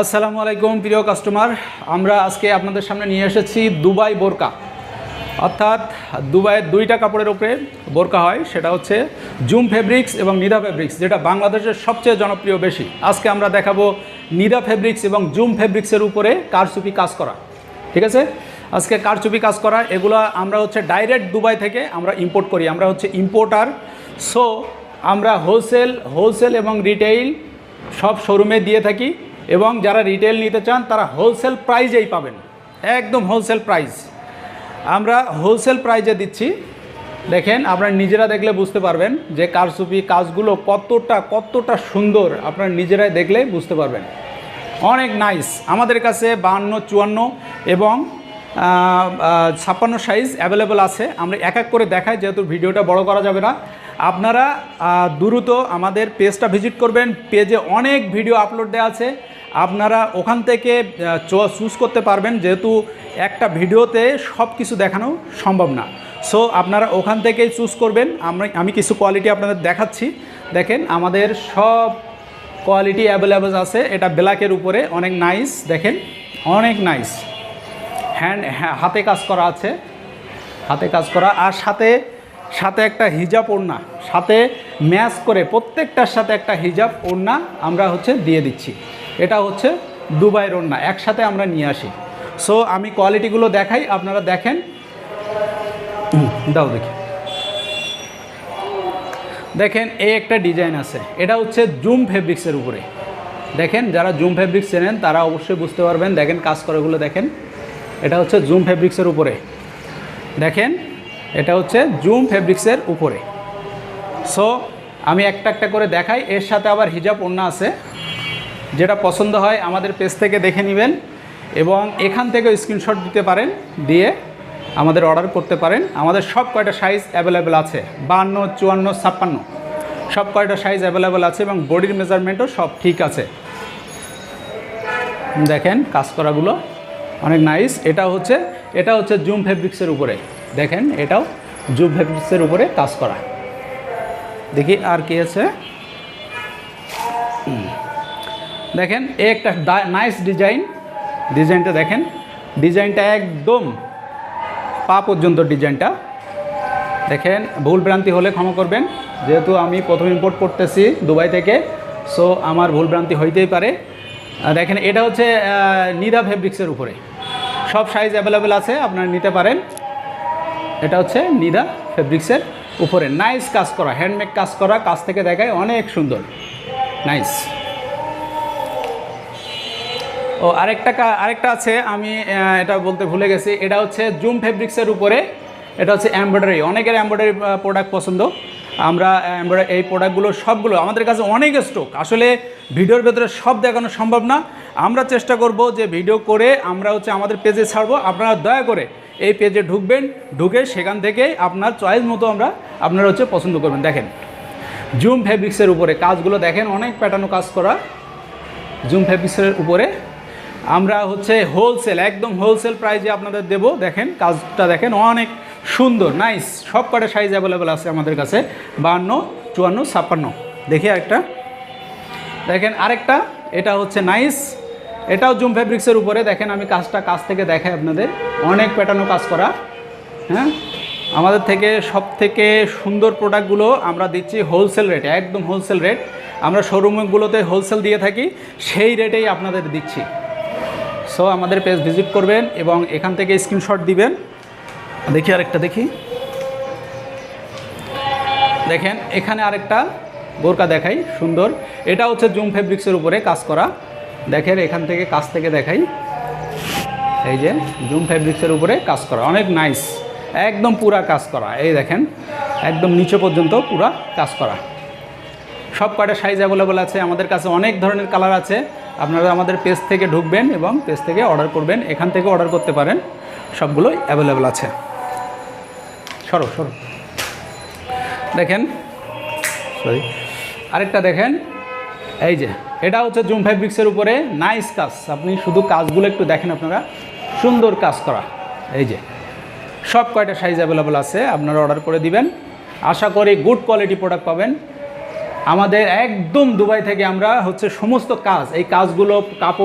আসসালামু আলাইকুম, প্রিয় কাস্টমার। আমরা আজকে আপনাদের সামনে নিয়ে এসেছি দুবাই বোরকা। অর্থাৎ দুবাইয়ের দুইটা কাপড়ের উপরে বোরকা হয়, সেটা হচ্ছে জুম ফেব্রিক্স এবং নিদা ফেব্রিক্স, যেটা বাংলাদেশের সবচেয়ে জনপ্রিয় বেশি। আজকে আমরা দেখাবো নিদা ফেব্রিক্স এবং জুম ফেব্রিক্সের উপরে কারচুপি কাজ করা। ঠিক আছে? আজকে কারচুপি কাজ করা, এগুলো আমরা হচ্ছে ডাইরেক্ট দুবাই থেকে আমরা ইম্পোর্ট করি। আমরা হচ্ছে ইম্পোর্টার। সো আমরা হোলসেল হোলসেল এবং রিটেইল সব শোরুমে দিয়ে থাকি। এবং যারা রিটেল নিতে চান, তারা হোলসেল প্রাইজেই পাবেন। একদম হোলসেল প্রাইস আমরা হোলসেল প্রাইজে দিচ্ছি। দেখেন, আপনারা নিজেরা দেখলে বুঝতে পারবেন যে কারচুপি কাজগুলো কতটা কতটা সুন্দর আপনারা নিজেরাই দেখলে বুঝতে পারবেন। অনেক নাইস আমাদের কাছে বাহান্ন চুয়ান্ন এবং ছাপ্পান্ন সাইজ অ্যাভেলেবল আছে। আমরা এক এক করে দেখাই, যেহেতু ভিডিওটা বড় করা যাবে না। আপনারা দ্রুত আমাদের পেজটা ভিজিট করবেন। পেজে অনেক ভিডিও আপলোড দেওয়া আছে। আপনারা ওখান থেকে চুজ করতে পারবেন, যেহেতু একটা ভিডিওতে সব কিছু দেখানো সম্ভব না। সো, আপনারা ওখান থেকেই চুজ করবেন। আমরা, আমি কিছু কোয়ালিটি আপনাদের দেখাচ্ছি। দেখেন, আমাদের সব কোয়ালিটি অ্যাভেলেবেল আছে। এটা ব্ল্যাকের উপরে, অনেক নাইস। দেখেন, অনেক নাইস। হ্যান্ড হাতে কাজ করা আছে। হাতে কাজ করা, আর সাথে সাথে একটা হিজাব ওড়না। সাথে ম্যাচ করে প্রত্যেকটার সাথে একটা হিজাব ওড়না আমরা হচ্ছে দিয়ে দিচ্ছি। এটা হচ্ছে দুবাইয়ের ওড়না একসাথে আমরা নিয়ে আসি। সো আমি কোয়ালিটিগুলো দেখাই, আপনারা দেখেন। দাও দেখি। দেখেন, এই একটা ডিজাইন আছে। এটা হচ্ছে জুম ফেব্রিক্সের উপরে। দেখেন, যারা জুম ফেব্রিক্স চেনেন, তারা অবশ্যই বুঝতে পারবেন। দেখেন, কাজ করাগুলো দেখেন। এটা হচ্ছে জুম ফেব্রিক্সের উপরে। দেখেন, এটা হচ্ছে জুম ফেব্রিক্সের উপরে। সো আমি একটা একটা করে দেখাই। এর সাথে আবার হিজাব ওড়না আছে। যেটা পছন্দ হয় আমাদের পেজ থেকে দেখে নেবেন এবং এখান থেকে স্ক্রিনশট দিতে পারেন, দিয়ে আমাদের অর্ডার করতে পারেন। আমাদের সব কয়টা সাইজ অ্যাভেলেবেল আছে? বান্ন চুয়ান্ন, ছাপ্পান্ন। সব কয়টা সাইজ অ্যাভেলেবেল আছে এবং বডির মেজারমেন্টও সব ঠিক আছে। দেখেন কাজ করাগুলো অনেক নাইস এটা হচ্ছে এটা হচ্ছে জুম ফেব্রিক্সের উপরে। দেখেন এটাও জুম ফেব্রিক্সের উপরে কাজ করা। দেখি আর কি আছে। দেখেন এ একটা নাইস ডিজাইন ডিজাইনটা দেখেন ডিজাইনটা একদম পা পর্যন্ত ডিজাইনটা দেখেন, ভুল ভ্রান্তি হলে ক্ষমা করবেন, যেহেতু আমি প্রথম ইম্পোর্ট করতেছি দুবাই থেকে সো আমার ভুল ভ্রান্তি হইতেই পারে। দেখেন, এটা হচ্ছে নিদা ফেব্রিক্সের উপরে। সব সাইজ অ্যাভেলেবেল আছে, আপনারা নিতে পারেন। এটা হচ্ছে নিদা ফেব্রিক্সের উপরে। নাইস কাজ করা হ্যান্ডমেড কাজ করা, কাজ থেকে দেখায় অনেক সুন্দর। নাইস ও, আরেকটা আরেকটা আছে, আমি এটা বলতে ভুলে গেছি। এটা হচ্ছে জুম ফেব্রিক্সের উপরে, এটা হচ্ছে এমব্রয়ডারি। অনেকের এমব্রয়ডারি প্রোডাক্ট পছন্দ। আমরা এই প্রোডাক্টগুলো সবগুলো, আমাদের কাছে অনেক স্টক আসলে ভিডিওর ভেতরে সব দেখানো সম্ভব না। আমরা চেষ্টা করব যে ভিডিও করে আমরা হচ্ছে আমাদের পেজে ছাড়বো। আপনারা দয়া করে এই পেজে ঢুকবেন, ঢুকে সেখান থেকে আপনার চয়েস মতো আমরা আপনারা হচ্ছে পছন্দ করবেন। দেখেন, জুম ফেব্রিক্সের উপরে কাজগুলো দেখেন, অনেক প্যাটার্নও কাজ করা। জুম ফেব্রিক্সের উপরে আমরা হচ্ছে হোলসেল একদম হোলসেল প্রাইজে আপনাদের দেব। দেখেন, কাজটা দেখেন, অনেক সুন্দর নাইস সব কটা সাইজ অ্যাভেলেবেল আছে আমাদের কাছে। বাহান্ন চুয়ান্ন, ছাপ্পান্ন। দেখি আরেকটা। দেখেন, আরেকটা, এটা হচ্ছে নাইস এটাও জুম ফেব্রিক্সের উপরে। দেখেন, আমি কাজটা কাজ থেকে দেখাই আপনাদের। অনেক প্যাটার্নও কাজ করা। হ্যাঁ? আমাদের থেকে সব থেকে সুন্দর প্রোডাক্টগুলো আমরা দিচ্ছি হোলসেল রেটে একদম হোলসেল রেট আমরা শোরুমগুলোতে হোলসেল দিয়ে থাকি, সেই রেটেই আপনাদের দিচ্ছি। সো আমাদের পেজ ভিজিট করবেন এবং এখান থেকে স্ক্রিনশট দিবেন। দেখি আরেকটা দেখি। দেখেন, এখানে আরেকটা বোরকা দেখাই, সুন্দর। এটা হচ্ছে জুম ফেব্রিক্সের উপরে কাজ করা। দেখেন, এখান থেকে কাজ থেকে দেখাই। এই যে, জুম ফেব্রিক্সের উপরে কাজ করা। অনেক নাইস একদম পুরা কাজ করা। এই দেখেন, একদম নিচে পর্যন্ত পুরা কাজ করা। সব কয়টা সাইজ অ্যাভেলেবল আছে। আমাদের কাছে অনেক ধরনের কালার আছে। আপনারা আমাদের পেজ থেকে ঢুকবেন এবং পেজ থেকে অর্ডার করবেন। এখান থেকে অর্ডার করতে পারেন। সবগুলোই অ্যাভেলেবল আছে। সরো সরো। দেখেন সরি আরেকটা দেখেন, এই যে, এটা হচ্ছে জুম ফেব্রিক্সের উপরে। নাইস কাজ। আপনি শুধু কাজগুলো একটু দেখেন আপনারা। সুন্দর কাজ করা। এই যে সব কয়টা সাইজ অ্যাভেলেবল আছে। আপনারা অর্ডার করে দিবেন। আশা করি গুড কোয়ালিটি প্রোডাক্ট পাবেন। আমাদের একদম দুবাই থেকে আমরা হচ্ছে সমস্ত কাজ এই কাজগুলো কাপড়